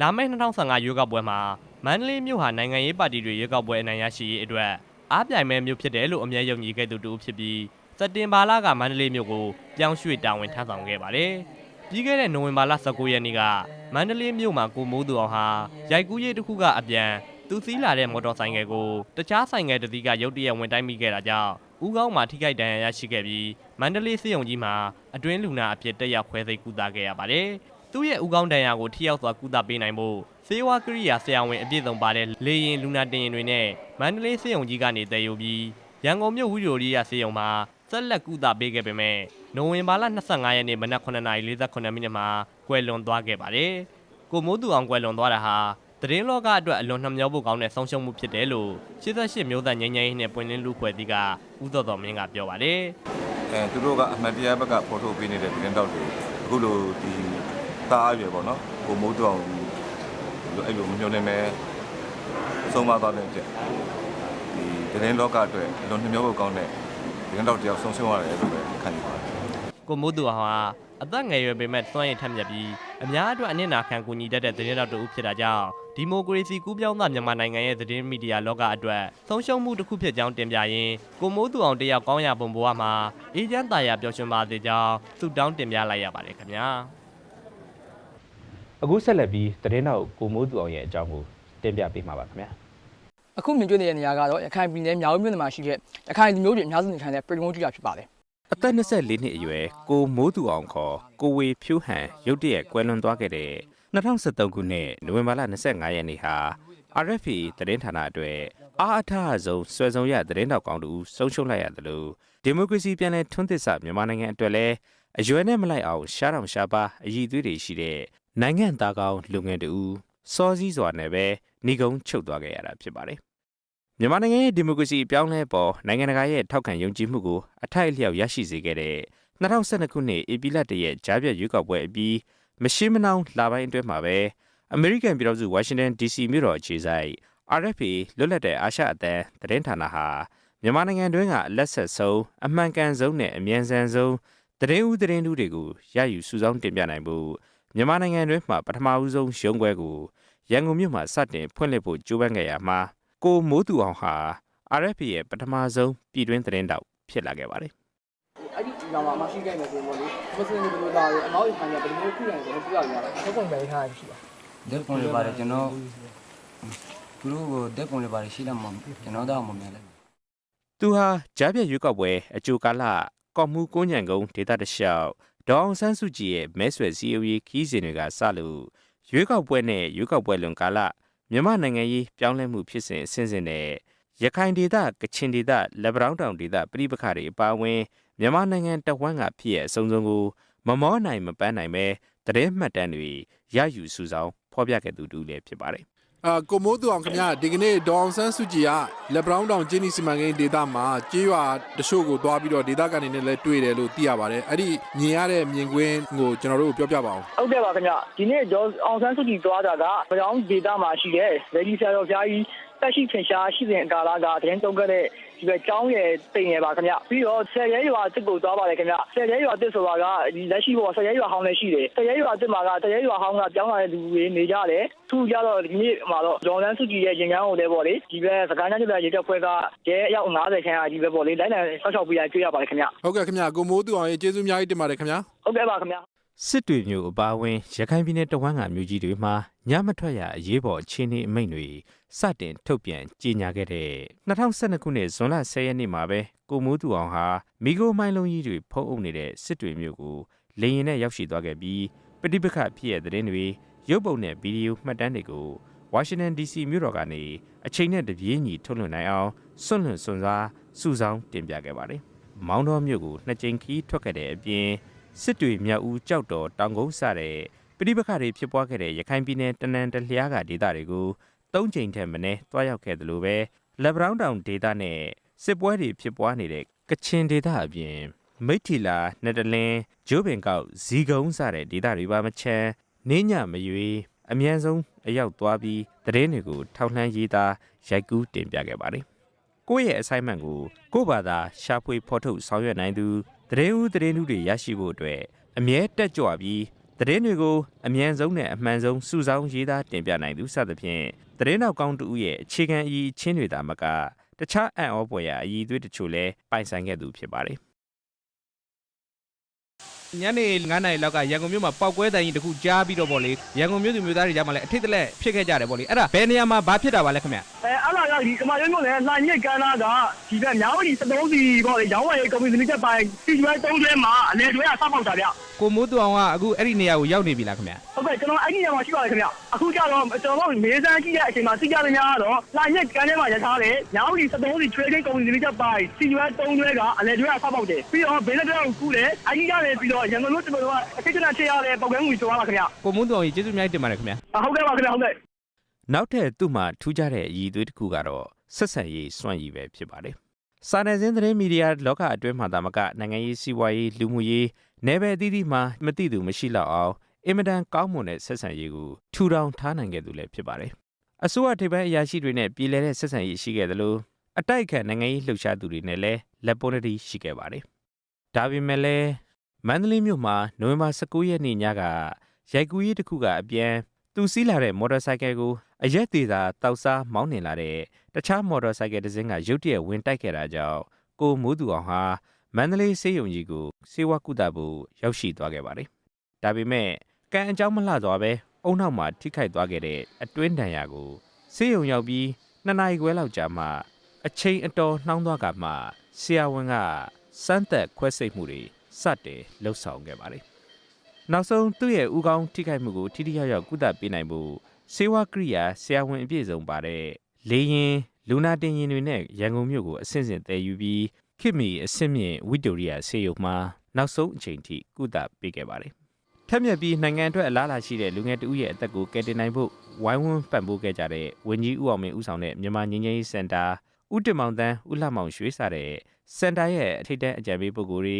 လာမယ့်2015ရွေးကောက်ပွဲမှာမန္တလေးမြို့ဟာနိုင်ငံရေးပါတီတွေရွေးကောက်ပွဲအနိုင်ရရှိရေးအတွက်အားပြိုင်မဲ့မြို့ဖြစ်တယ်လို့အမြဲယုံကြည်ခဲ့သူတူဖြစ်ပြီးစက်တင်ဘာလကမန္တလေးမြို့ကိုပြောင်းရွှေ့တာဝန်ထမ်းဆောင်ခဲ့ပါတယ်။ ပြီးခဲ့တဲ့နိုဝင်ဘာလ19ရက်နေ့ကမန္တလေးမြို့မှာကိုမိုးသူအောင်ဟာရိုက်ကူးရေးတစ်ခုကအပြန်သူစီးလာတဲ့မော်တော်ဆိုင်ကယ်ကိုတခြားဆိုင်ကယ်တစ်စီးကရုတ်တရက်ဝင်တိုက်မိခဲ့တာကြောင့်ဦးကောင်းမှာထိခိုက်ဒဏ်ရာရရှိခဲ့ပြီးမန္တလေးစေယုံကြီးမှာအတွင်းလူနာအဖြစ်တက်ရောက်ခွဲစိတ်ကုသခဲ့ရပါတယ်။သူ့ရဲ့ဦးကောင်းဒဏ်ရာကိုထိရောက်စွာကုသပေးနိုင်ဖို့စေဝါကရိယာဆရာဝန်အပြည့်စုံပါတဲ့လေရင်လူနာတင်ရင်တွေနဲ့မန္တလေးစေယုံကြီးကနေတည်ယူပြီးရန်ကုန်မြို့ဝီရိုရီယာစေယုံမှာ ဆက်လက်ကုသပေးခဲ့ပေမဲ့နိုဝင်ဘာလ25ရက်နေ့မနက်9:48မိနစ်မှာကွယ်လွန်သွားခဲ့ပါတယ်။ကိုမိုးသူအောင်ကွယ်လွန်သွားတာဟာသတင်းလောကအတွက်အလွန်နှမျောဖို့ကောင်းတဲ့ဆုံးရှုံးမှုဖြစ်တယ်လို့88မျိုးသားငြိမ်းချမ်းရေးနဲ့ပွင့်လင်းလူဖွဲ့စည်းကဦးတော်တော်မင်းကပြောပါတယ်
အဲသူတို့ကအမှန်တရားဘက်ကဖော်ထုတ်ပေးနေတဲ့သတင်းတောက်တွေအခုလိုဒီသားအရွယ်ပေါ့နော်ကိုမိုးတောင်ဒီအဲ့လိုမညှို့နေမဲ့ဆုံးမသွားတဲ့အတွက်ဒီသတင်းလောကအတွက်အလွန်နှမျောဖို့ကောင်းတဲ့ သတင်းတောက်တယောက်ဆုံးရှုံးရတယ်လို့ပဲခံယူပါတယ်။
ကိုမိုးသူအောင်ဟာအသက်ငယ်ရွယ်ပေမဲ့စွမ်းရည်ထက်မြက်ပြီးအများအတွက်အနစ်နာခံကူညီတတ်တဲ့သတင်းတောက်တူဖြစ်တာကြောင့်ဒီမိုကရေစီကူးပြောင်းသောမြန်မာနိုင်ငံရဲ့သတင်းမီဒီယာလောကအတွက်ဆုံးရှုံးမှုတစ်ခုဖြစ်ကြောင်းတင်ပြရင်းကိုမိုးသူအောင်တယောက်ကောင်းရပုံပေါ်မှာအေဂျင့်တာယာပျော်ရွှင်ပါစေကြောင်းဆုတောင်းတင်ပြလိုက်ရပါတယ်ခင်ဗျာ။
အခုဆက်လက်ပြီးသတင်းတော်ကိုမိုးသူအောင်ရဲ့အကြောင်းကိုတင်ပြပေးမှာပါခင်ဗျာ
အခုမြင်တွေ့နေတဲ့နေရာကတော့ရခိုင်ပြည်နယ်မြောက်ဦးမြို့နယ်မှာရှိတဲ့ရခိုင်လူမျိုးတွေအများစုနေထိုင်တဲ့ပြည်ကုန်းကြီးတာဖြစ်ပါတယ်
အသက်24နှစ်အရွယ်ကိုမိုးသူအောင်ခေါ်ကိုဝေဖြိုးဟန်ရုတ်တရက်ကွယ်လွန်သွားခဲ့တဲ့2023ခုနှစ်နိုဝင်ဘာလ25ရက်နေ့ဟာ RFA သတင်းဌာနအတွက်အားအထားအဆုံးဆွဲဆောင်ရသတင်းတော်ကောင်းတူဆုံးရှုံးလိုက်ရတယ်လို့ဒီမိုကရေစီပြန်လည်ထွန်းသစ်ဆမြန်မာနိုင်ငံအတွက်လည်းအရွယ်နဲ့မလိုက်အောင်ရှားတောင်ရှားပါအည်သွေးတွေရှိတဲ့နိုင်ငံသားကောင်းလူငယ်တူစောစည်းစွာနဲ့ပဲဏီကုံချုပ်သွားခဲ့ရတာဖြစ်ပါတယ် မြန်မာနိုင်ငံရဲ့ဒီမိုကရေစီအပြောင်းလဲပေါ်နိုင်ငံတကာရဲ့ထောက်ခံယုံကြည်မှုကိုအထိုက်အလျောက်ရရှိစေခဲ့တဲ့2012ခုနှစ်ဧပြီလတရက်ကြားပြတ်ရွေးကောက်ပွဲအပြီးမရှိမနှောင်းလပိုင်းအတွင်းမှာပဲအမေရိကန်ပြည်ထောင်စုဝါရှင်တန် DC မြို့တော်အခြေစိုက် RFA လွတ်လပ်တဲ့အာရှအသံသတင်းဌာနဟာမြန်မာနိုင်ငံတွင်းကအလက်ဆက်ဆုံးအမှန်ကန်ဆုံးနဲ့အမြန်ဆန်ဆုံးသတင်းဦးသတင်းတူးတွေကိုရယူစုဆောင်းတင်ပြနိုင်ဖို့မြန်မာနိုင်ငံတွင်းမှာပထမဦးဆုံးရုံးခွဲကိုရန်ကုန်မြို့မှာစတင်ဖွင့်လှစ်ဖို့ကြိုးပမ်းခဲ့ရမှာ ကိုမိုးသူအောင်ဟာ RFA ရဲ့ပထမဆုံးပြည်တွင်းသတင်းတောက်ဖြစ်လာခဲ့ပါတယ်
အဲ့ဒီဒီမှာမှမရှိခဲ့မယ်ဆိုတော့လေမစလင်တွေလာတယ်အနောက်ခံရဘယ်လိုခုနိုင်တယ်လို့ပြောရအောင်ဆက်ပုံပဲထားရှိတာ
ဓာတ်ပုံတွေပါတယ်ကျွန်တော်သူတို့ကိုဓာတ်ပုံတွေပါတယ်ရှိတယ်မှာကျွန်တော်တော့မမြင်လိုက်
သူဟာကြားပြတ်ရွေးကောက်ပွဲအကြိုကာလကော့မှုကုန်းညံကုန်းဒေသတလျှောက်ဒေါအောင်ဆန်းစုကြည်ရဲ့မဲဆွယ်စည်းရုံးရေးခီးစဉ်တွေကစလို့ရွေးကောက်ပွဲနဲ့ရွေးကောက်ပွဲလွန်ကာလ မြန်မာနိုင်ငံရေးပြောင်းလဲမှုဖြစ်စဉ်အစဉ်စဉ်နဲ့ရခိုင်ဒေသကချင်ဒေသလက်ပံတောင်ဒေသပြည်ပခါတွေအပါအဝင်မြန်မာနိုင်ငံတဝန်းကဖြစ်ရဲ့အစုံစုံကိုမမောနိုင်မပန်းနိုင်ပဲတရင်မှတ်တမ်းတွေရယူစုဆောင်ဖော်ပြခဲ့သူတူလည်းဖြစ်ပါတယ်
အာကိုမိုးသူအောင်ခင်ဗျာဒီကနေ့ဒေါအောင်ဆန်းစုကြည်ကလက်ဘရောင်းတောင်ကျင်းနီစီမံကိန်းဒေသမှာကြေးရွာတချို့ကိုသွားပြီးတော့ဒေသခံတွေနဲ့လည်းတွေ့တယ်လို့သိရပါတယ်အဲ့ဒီမြင်ရတဲ့မြင်ကွင်းကိုကျွန်တော်တို့ပြောပြပါအောင်
ဟုတ်ကဲ့ပါခင်ဗျဒီနေ့ဒေါ်အောင်ဆန်းစုကြည်သွားတာကဗကြောင်းဒေတာမှာရှိတဲ့လေဒီဆရာတော်ဘုရားကြီး တက်ရှိထင်ရှားရှိတဲ့ကာလကတရင်တုံးခဲ့တဲ့ဒီပဲကျောင်းရဲ့တိမ်ရပါခင်ဗျပြီးတော့ဆယ်ရဲရွာတစ်ကိုသွားပါတယ်ခင်ဗျဆယ်ရဲရွာတစ်ဆိုတာကဒီလက်ရှိပေါ်ဆယ်ရဲရွာဟောင်းလည်းရှိတယ်ဆယ်ရဲရွာတစ်မှာကဆယ်ရဲရွာဟောင်းကကျောင်းလာတဲ့လူတွေနေကြတယ်သူကြတော့ဒီနေ့မှာတော့ဒေါ်လန်းစုကြည်ရဲ့ရင်ကန်းကိုလည်းပေါ့လေဒီပဲစကိုင်းတိုင်းပြည်ရေတပ်ဖွဲ့ကရဲအယောက်90ခန်းကဒီပဲပေါ့လေလိုက်လံဆောက်ရှောက်ပြရတွေ့ရပါတယ်ခင်ဗျ
ဟုတ်ကဲ့ခင်ဗျာကိုမိုးသူအောင်ရဲ့ကျေးဇူးအများကြီးတင်ပါတယ်ခင်ဗျာ
ဟုတ်ကဲ့ပါခင်ဗျာ
စစ်တွေမျိုးအပါအဝင်ရခိုင်ပြည်နယ်တဝန်းကမြို့ကြီးတွေမှာညမထွက်ရအရေးပေါ်အခြေအနေအမိန့်တွေစတင်ထုတ်ပြန်ကြေညာခဲ့တဲ့2012ခုနှစ်ဇွန်လ10ရက်နေ့မှာပဲကိုမိုးသူအောင်ဟာမိโกမိုင်းလုံးကြီးတွေဖုံးအုပ်နေတဲ့စစ်တွေမျိုးကိုလေရင်နဲ့ရောက်ရှိသွားခဲ့ပြီးပဋိပက္ခဖြစ်ရတဲ့တဲ့တွေရုပ်ပုံနဲ့ဗီဒီယိုမှတ်တမ်းတွေကိုဝါရှင်တန် DC မြို့တော်ကနေအချိန်နဲ့တပြေးညီထုတ်လွှင့်နိုင်အောင်စွန့်လွှတ်စွန့်စားစုဆောင်းတင်ပြခဲ့ပါတယ်။မောင်းတော်မြို့ကိုနှစ်ကြိမ်ခီးထွက်ခဲ့တဲ့အပြင် စစ်တွေမြောက်ဦးကြောက်တော်တောင်ကုန်းစတဲ့ပဋိပက္ခတွေဖြစ်ပွားခဲ့တဲ့ရခိုင်ပြည်နယ်တနန်တလျားကဒေသတွေကိုသုံးကြိမ်ထက်မနည်းတွားရောက်ခဲ့တယ်လို့ပဲလက်ဘရောင်းတောင်ဒေသနဲ့စစ်ပွဲတွေဖြစ်ပွားနေတဲ့ကချင်ဒေသအပြင်မိထီလာနယ်တလင်းဂျိုးပင်ကောက်ဇီကုန်းစတဲ့ဒေသတွေပါမချမ်းနင်းညမရွေအမြန်ဆုံးအရောက်သွားပြီးသတင်းတွေကိုထောက်လှမ်းရေးသားရိုက်ကူးတင်ပြခဲ့ပါတယ်။ကိုယ့်ရဲ့ assignment ကိုကိုယ့်ဘာသာရှာဖွေဖော်ထုတ်ဆောင်ရွက်နိုင်သူ သတင်းဦးသတင်းဦးတွေရရှိဖို့အတွက်အမြဲတက်ကြွပြီးသတင်းတွေကိုအမြန်ဆုံးနဲ့အမှန်ဆုံးစုဆောင်းရေးသားတင်ပြနိုင်သူစသဖြင့်သတင်းနောက်ကောင်းတူရဲ့အခြေခံအရည်အချင်းတွေသာမကတခြားအံ့ဩဖွယ်ရာအရည်အသွေးတချို့လည်းပိုင်ဆိုင်ခဲ့သူဖြစ်ပါတယ်
ညနေ9နာရီလောက်ကရန်ကုန်မြို့မှာပောက်ကွဲတိုင်ကြီးတစ်ခုကြားပြီးတော့ဗောလေရန်ကုန်မြို့သူမြို့သားတွေကြားမှာလည်းအထိတ်တလဲဖြစ်ခဲ့ကြတယ်ဗောလေအဲ့ဒါဘယ်နေရာမှာဘာဖြစ်တာပါလဲခင်ဗျ
အဲအဲ့လာကဒီကမာရုံးမြို့နယ်လှိုင်မြစ်ကမ်းနားကဒီဘက်မြောင်းဝတီ73စီပေါ့လေရောင်းဝယ်ရေးကွန်မြူနတီချက်ပိုင်းစီကျွဲ3ကျွဲမှာအလဲတွဲကစောက်ပေါက်တာဗျ
ကိုမိုးသူအောင်ကအခုအဲ့ဒီနေရာကိုရောက်နေပြီလားခင်ဗျ
ဟုတ်ကဲ့ကျွန်တော်အဲ့ဒီနေရာမှာရှိပါတယ်ခင်ဗျအခုကျတော့ကျွန်တော်တို့မေးစမ်းကြည့်တဲ့အချိန်မှာသိကြတဲ့များကတော့လှိုင်မြစ်ကမ်းထဲမှာရထားတယ်မြောင်းဝတီ73စီ trading ကွန်မြူနတီချက်ပိုင်းစီကျွဲ3ကျွဲကအလဲတွဲကစောက်ပေါက်တယ်ပြီးတော့ဘေးလက်တွဲကိုကူးတယ်အဲ့ဒီကနေပြီးတော့ရန်ကုန်မြို့ကျွန်တော်တို့ကအထိတ်တလန့်ချရတဲ့ပုံကန်းငွေကျော်လာခင်ဗျ
ကိုမိုးသူအောင်ကြီးကျေးဇူးအများကြီးတင်ပါတယ်ခင်ဗျ
ဟုတ်ကဲ့ပါခင်ဗျဟုတ်ကဲ့
နောက်ထပ်သူ့မှာထူးခြားတဲ့အရည်အသွေးတစ်ခုကတော့ဆက်ဆံရေးစွန့်ရည်ပဲဖြစ်ပါတယ်။ စာနယ်ဇင်းသတင်းမီဒီယာလောကအတွင်းမှာသာမကနိုင်ငံရေးစီးပွားရေးလူမှုရေးနယ်ပယ်အသီးသီးမှာမသိသူမရှိတော့အောင်အင်မတန်ကောင်းမွန်တဲ့ဆက်ဆံရေးကိုထူထောင်ထားနိုင်ခဲ့သူလည်းဖြစ်ပါတယ်။အစိုးရထိပ်ပိုင်းအရာရှိတွေနဲ့ပြည်လဲတဲ့ဆက်ဆံရေးရှိခဲ့သလိုအတိုက်အခံနိုင်ငံရေးလှုပ်ရှားသူတွေနဲ့လည်းလက်ပွန်းတည်းရှိခဲ့ပါတယ်။ဒါပေမဲ့လည်းမန္တလေးမြို့မှာနိုဝင်ဘာ19ရက်နေ့ညကရိုက်ကူးရေးတစ်ခုကအပြန်သူစီးလာတဲ့မော်တော်ဆိုင်ကယ်ကို အရက်သေးသာတောက်စားမောင်းနှင်လာတဲ့တခြားမော်တော်ဆိုင်ကယ်တစ်စင်းကရုတ်တရက်ဝင်တိုက်ခဲ့တာကြောင့်ကိုမိုးသူအောင်ဟာမန္တလေးစေယုံကြီးကိုစေဝါကုသဖို့ရောက်ရှိသွားခဲ့ပါတယ်။ဒါပေမဲ့ကံအကြောင်းမလှစွာပဲအုံနောက်မှာထိခိုက်သွားခဲ့တဲ့အတွင်းဒဏ်ရာကိုစေယုံရောက်ပြီးနှစ်နာရီခွဲလောက်ကြာမှအချိန်အတော်နှောင်းသွားကမှဆရာဝန်ကစမ်းသက်ခွဲစိတ်မှုတွေစတင်လှုပ်ဆောင်ခဲ့ပါတယ်။နောက်ဆုံးသူ့ရဲ့ဥကောင်းထိခိုက်မှုကိုထိထိရောက်ရောက်ကုသပေးနိုင်ဖို့ စေဝါကရိယာဆရာဝန်အပြည့်စုံပါတဲ့လေရင်လူနာတင်ရင်တွေနဲ့ရန်ကုန်မြို့ကိုအဆင့်ဆင့်တည်ယူပြီးခိမီအဆင့်မြင့်ဝိတိုရိယဆေးရုံမှာနောက်ဆုံးအချိန်ထိကုသပေးခဲ့ပါတယ်။ထက်မြက်ပြီးနိုင်ငံအတွက်အလားအလာရှိတဲ့လူငယ်တဦးရဲ့အသက်ကိုကယ်တင်နိုင်ဖို့ဝိုင်းဝန်းပံ့ပိုးခဲ့ကြတဲ့ဝင်းကြီးဦးအောင်မင်းဦးဆောင်တဲ့မြန်မာငင်းငယ်ရေးစင်တာဦးတင်မောင်တန်းဦးလှမောင်ရွှေစတဲ့စင်တာရဲ့အထိတ်တန်းအကြံပေးပုဂ္ဂိုလ်တွေ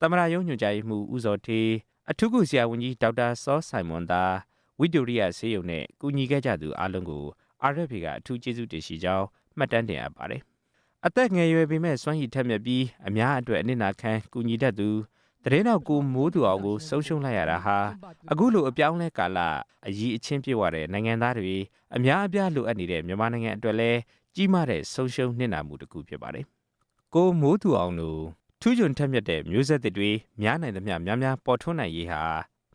တမရယုံညွှန်ကြားရေးမှူးဦးစောထေးအထူးကုဆရာဝန်ကြီးဒေါက်တာစောဆိုင်မွန်သာ ဝိတိုရိယဆေးရုံနဲ့ကူညီခဲ့ကြသူအားလုံးကို RFP ကအထူးကျေးဇူးတင်ရှိကြောင်းမှတ်တမ်းတင်အပ်ပါတယ်။အသက်ငယ်ရွယ်ပေမဲ့စွမ်းရည်ထက်မြက်ပြီးအများအတွက်အနစ်နာခံကူညီတတ်သူတရင်တော့ကိုမိုးသူအောင်ကိုဆုံးရှုံးလိုက်ရတာဟာအခုလိုအပြောင်းလဲကာလအကြီးအချင်းပြည့်ဝတဲ့နိုင်ငံသားတွေအများအပြားလိုအပ်နေတဲ့မြန်မာနိုင်ငံအတွက်လည်းကြီးမားတဲ့ဆုံးရှုံးနစ်နာမှုတစ်ခုဖြစ်ပါတယ်။ကိုမိုးသူအောင်တို့ထူးချွန်ထက်မြက်တဲ့မျိုးဆက်သစ်တွေများနိုင်သမျှများများပေါ်ထွန်းနိုင်ရေးဟာ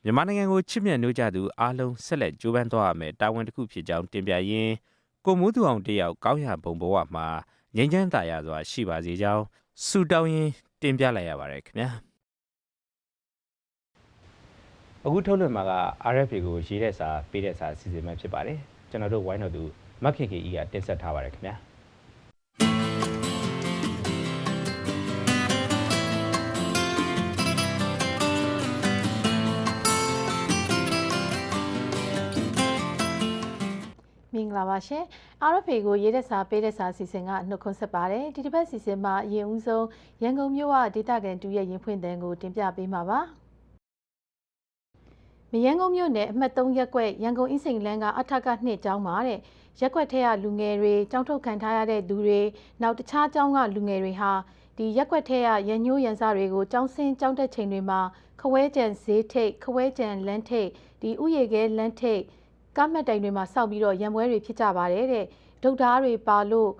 မြန်မာနိုင်ငံကိုချစ်မြတ်နိုးကြသူအားလုံးဆက်လက်ကြိုးပမ်းသွားရမယ်တာဝန်တစ်ခုဖြစ်ကြောင်းတင်ပြရင်းကိုမိုးသူအောင်တယောက်ကောင်းရဘုံဘဝမှာငြိမ်းချမ်းသာရစွာရှိပါစေကြောင်းဆုတောင်းရင်းတင်ပြလိုက်ရပါတယ်ခင်ဗျာအခုထုတ်လွှင့်မှာက RFA ကိုရေးတဲ့စာပေးတဲ့စာအစီအစဉ်မှဖြစ်ပါတယ်ကျွန်တော်တို့ဝိုင်းတော်သူမက်ခင်ကေကြီးကတင်ဆက်ထားပါတယ်ခင်ဗျာ
ဂလာပါရှင် RFA ကိုရေးတဲ့စာပေးတဲ့စာအစီအစဉ်ကနှုတ်ခွန်းဆက်ပါတယ်ဒီတစ်ပတ်အစီအစဉ်မှာအရင်ဦးဆုံးရန်ကုန်မြို့ကဒေသခံတူရဲ့ရင်ဖွင့်တဲ့ကိုတင်ပြပေးမှာပါမရန်ကုန်မြို့နယ်အမှတ်3ရပ်ကွက်ရန်ကုန်အင်းစိန်လန်းကအထက်ကနှစ်ကျောင်းမှာတဲ့ရက်ကွက်ထဲကလူငယ်တွေကြောင်းထုတ်ခံထားရတဲ့သူတွေနောက်တခြားကျောင်းကလူငယ်တွေဟာဒီရက်ကွက်ထဲကရန်ညိုးရန်စတွေကိုကျောင်းဆင်းကျောင်းတက်ချိန်တွေမှာခဝဲကြံဈေးထိတ်ခဝဲကြံလမ်းထိတ်ဒီဥယေခဲလမ်းထိတ် ကားမှတ်တိုင်တွေမှာစောက်ပြီးတော့ရံပွဲတွေဖြစ်ကြပါတယ်တဲ့ဒုတ်ဓားတွေပါလို့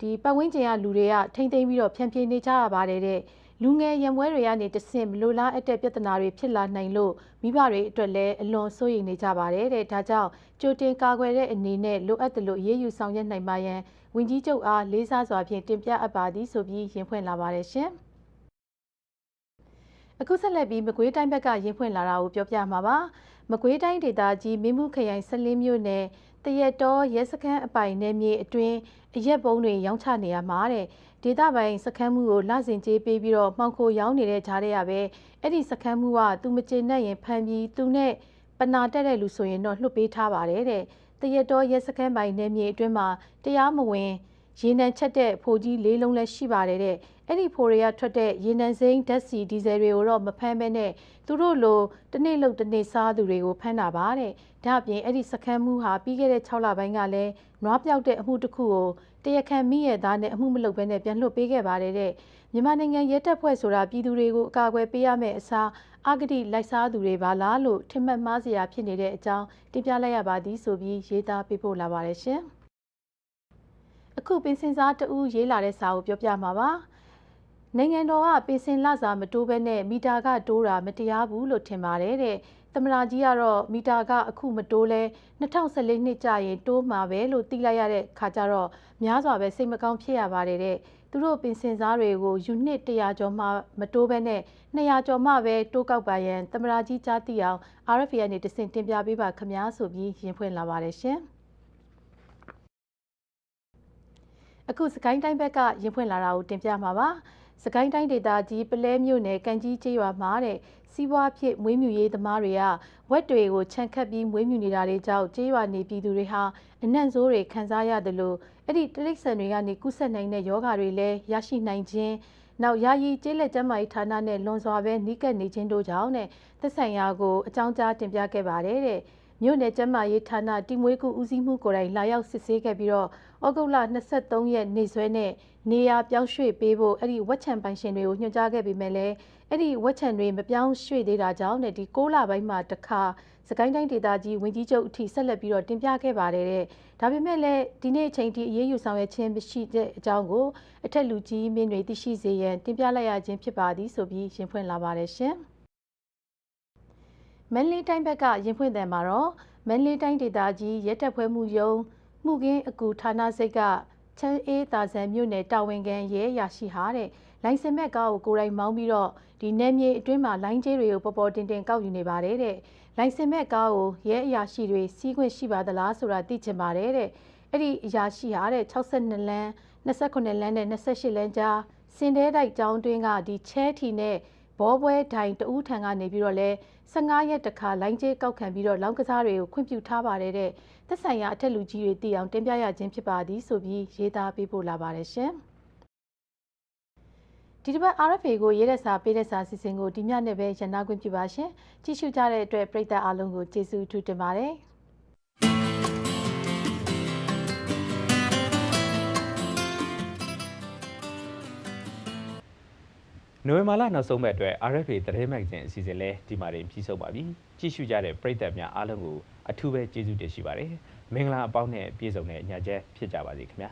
ဒီပတ်ဝန်းကျင်ကလူတွေကထိမ့်သိမ်းပြီးတော့ဖြန့်ပြေးနေကြရပါတယ်တဲ့လူငယ်ရံပွဲတွေကနေတဆင့်မလိုလားအပ်တဲ့ပြဿနာတွေဖြစ်လာနိုင်လို့မိဘတွေအတွက်လည်းအလွန်စိုးရိမ်နေကြပါတယ်တဲ့ဒါကြောင့်ကြိုတင်ကာကွယ်တဲ့အနေနဲ့လိုအပ်တယ်လို့အရေးယူဆောင်ရွက်နိုင်ပါရန်ဝင်ကြီးချုပ်အားလေးစားစွာဖြင့်တင်ပြအပ်ပါသည်ဆိုပြီးရင်ဖွင့်လာပါတယ်ရှင်အခုဆက်လက်ပြီးမကွေးတိုင်းဘက်ကရင်ဖွင့်လာတာကိုပြောပြမှာပါ မကွေးတိုင်းဒေသကြီးမင်းမှုခရိုင်14မြို့နယ်တရက်တော်ရဲစခန်းအပိုင်နယ်မြေအတွင်းအရက်ပုံးတွေရောင်းချနေရမှာတဲ့ဒေသပိုင်းစခန်းမှုကိုလစဉ်ကျေးပေးပြီးတော့မှောင်ခိုရောင်းနေတဲ့ကြားထဲရပဲအဲ့ဒီစခန်းမှုကသူမကျေနပ်ရင်ဖမ်းပြီးသူနဲ့ပနာတက်တဲ့လူဆိုရင်တော့လွှတ်ပေးထားပါတယ်တဲ့တရက်တော်ရဲစခန်းပိုင်နယ်မြေအတွင်းမှာတရားမဝင်ရေနံချက်တဲ့ဖိုကြီးလေးလုံးလည်းရှိပါတယ်တဲ့ အဲ့ဒီဖိုတွေကထွက်တဲ့ရေနံစိမ်းဓာတ်ဆီဒီဇယ်တွေကိုတော့မဖမ်းဘဲနဲ့သူတို့လိုတစ်နေ့လောက်တစ်နေ့စားသူတွေကိုဖမ်းတာပါတဲ့ဒါအပြင်အဲ့ဒီစခန်းမှုဟာပြီးခဲ့တဲ့6လပိုင်းကလည်းနွားပြောက်တဲ့အမှုတစ်ခုကိုတရားခံမိရဲ့သားနဲ့အမှုမလုပ်ဘဲနဲ့ပြန်လွှတ်ပေးခဲ့ပါတယ်တဲ့မြန်မာနိုင်ငံရဲတပ်ဖွဲ့ဆိုတာပြည်သူတွေကိုအကာအကွယ်ပေးရမယ့်အစားအာဂတိလိုက်စားသူတွေပါလားလို့ထင်မှတ်မှားစရာဖြစ်နေတဲ့အကြောင်းတင်ပြလိုက်ရပါသည်ဆိုပြီးရေးသားပေးပို့လာပါတယ်ရှင်အခုပင်စင်စားတူရေးလာတဲ့စာကိုပြောပြမှာပါ နိုင်ငံတော်ကပင်စင်လစာမတိုးဘဲနဲ့မီတာကတိုးတာမတရားဘူးလို့ထင်ပါတယ်တဲ့သမရာကြီးကတော့မီတာကအခုမတိုးလဲ2014နှစ်ကြာရင်တိုးမှာပဲလို့သိလိုက်ရတဲ့ခါကျတော့များစွာပဲစိတ်မကောင်းဖြစ်ရပါတယ်တဲ့သူတို့ပင်စင်စားတွေကိုယူနစ်100ကျော်မှမတိုးဘဲနဲ့200ကျော်မှပဲတိုးကောက်ပါရန်သမရာကြီးကြားသိအောင် RFA ကနေတစင်တင်ပြပေးပါခမားဆိုပြီးရင်ဖွင့်လာပါတယ်ရှင်အခုစကိုင်းတိုင်းဘက်ကရင်ဖွင့်လာတာကိုတင်ပြမှာပါ စကိုင်းတိုင်းဒေသကြီးပလဲမြို့နယ်ကံကြီးကျေးရွာမှာတဲ့စီးပွားဖြစ်မွေးမြူရေးသမားတွေကဝက်တွေကိုခြံခတ်ပြီးမွေးမြူနေတာတွေကြောင့်ကျေးရွာနေပြည်သူတွေဟာအနှံ့ဆိုးတွေခံစားရတယ်လို့အဲ့ဒီတရိတ်ဆန်တွေကနေကုဆက်နိုင်တဲ့ယောဂတွေလည်းရရှိနိုင်ခြင်းနောက်ယာယီကျေးလက်ကျမ်းမာရေးဌာနနဲ့လွန်စွာပဲနှိကပ်နေခြင်းတို့ကြောင့်နဲ့သက်ဆိုင်ရာကိုအကြောင်းကြားတင်ပြခဲ့ပါတယ်တဲ့ မြို့နယ်ကျန်းမာရေးဌာနတိမွေးကူဦးစီးမှုကိုယ်တိုင်လာရောက်စစ်ဆေးခဲ့ပြီးတော့ဩဂုတ်လ23ရက်နေ့စွဲနဲ့နေရာပြောင်းရွှေ့ပေးဖို့အဲ့ဒီဝက်ချံပိုင်ရှင်တွေကိုညွှန်ကြားခဲ့ပေမဲ့လည်းအဲ့ဒီဝက်ချံတွေမပြောင်းရွှေ့သေးတာကြောင့်နဲ့ဒီ6လပိုင်းမှာတစ်ခါစကိုင်းတိုင်းဒေသကြီးဝင်ကြီးချုပ်အထိဆက်လက်ပြီးတော့တင်ပြခဲ့ပါတယ်တဲ့ဒါပေမဲ့လည်းဒီနေ့အချိန်ထိအရေးယူဆောင်ရွက်ခြင်းမရှိတဲ့အကြောင်းကိုအထက်လူကြီးမင်းတွေသိရှိစေရန်တင်ပြလိုက်ရခြင်းဖြစ်ပါသည်ဆိုပြီးရင်ဖွင့်လာပါတယ်ရှင် မန်လေးတိုင်းဘက်ကရင်ဖွင့်တယ်မှာတော့မန်လေးတိုင်းဒေသကြီးရဲတပ်ဖွဲ့မှုယုံမှုကင်းအကူဌာနစိတ်ကချမ်းအေးတာဆန်မြို့နယ်တာဝန်ခံရဲရရှိဟာတဲ့လိုင်စင်မဲ့ကားကိုကိုယ်တိုင်မောင်းပြီးတော့ဒီနယ်မြေအတွင်းမှာလိုင်းကျဲတွေကိုပေါ်ပေါ်တင်တင်ကောက်ယူနေပါတယ်တဲ့လိုင်စင်မဲ့ကားကိုရဲအရာရှိတွေစီးခွင့်ရှိပါသလားဆိုတာသိချင်ပါတယ်တဲ့အဲ့ဒီအရာရှိဟာတဲ့62လမ်း28လမ်းနဲ့28လမ်းကြားစင်တဲတိုက်ကျောင်းတွင်းကဒီချဲထီနဲ့ ဘောပွဲဒိုင်တူးထံကနေပြီးတော့လဲ15ရက်တခါလိုင်းကျဲကောက်ခံပြီးတော့လောင်းကစားတွေကိုခွင့်ပြုထားပါတယ်တဲ့သက်ဆိုင်ရာအထက်လူကြီးတွေတည်အောင်တင်ပြရခြင်းဖြစ်ပါသည်ဆိုပြီးရေးသားပေးပို့လာပါတယ်ရှင်ဒီတစ်ပတ် RFA ကိုရေးတဲ့စာပေးတဲ့စာစီစဉ်ကိုဒီညနဲ့ပဲရန်နာခွင့်ပြုပါရှင်ကြည့်ရှုကြတဲ့အတွက်ပရိသတ်အားလုံးကိုကျေးဇူးအထူးတင်ပါတယ်
နိုဝင်ဘာလနောက်ဆုံးပတ်အတွက် RFA သတင်းမဂ္ဂဇင်းအစီအစဉ်လဲဒီမှာတင်ပြီးဆုံးပါပြီကြည့်ရှုကြတဲ့ပရိသတ်များအားလုံးကိုအထူးပဲကျေးဇူးတင်ရှိပါတယ်မင်္ဂလာအပေါင်းနဲ့ပြည့်စုံတဲ့ညချမ်းဖြစ်ကြပါစေခင်ဗျာ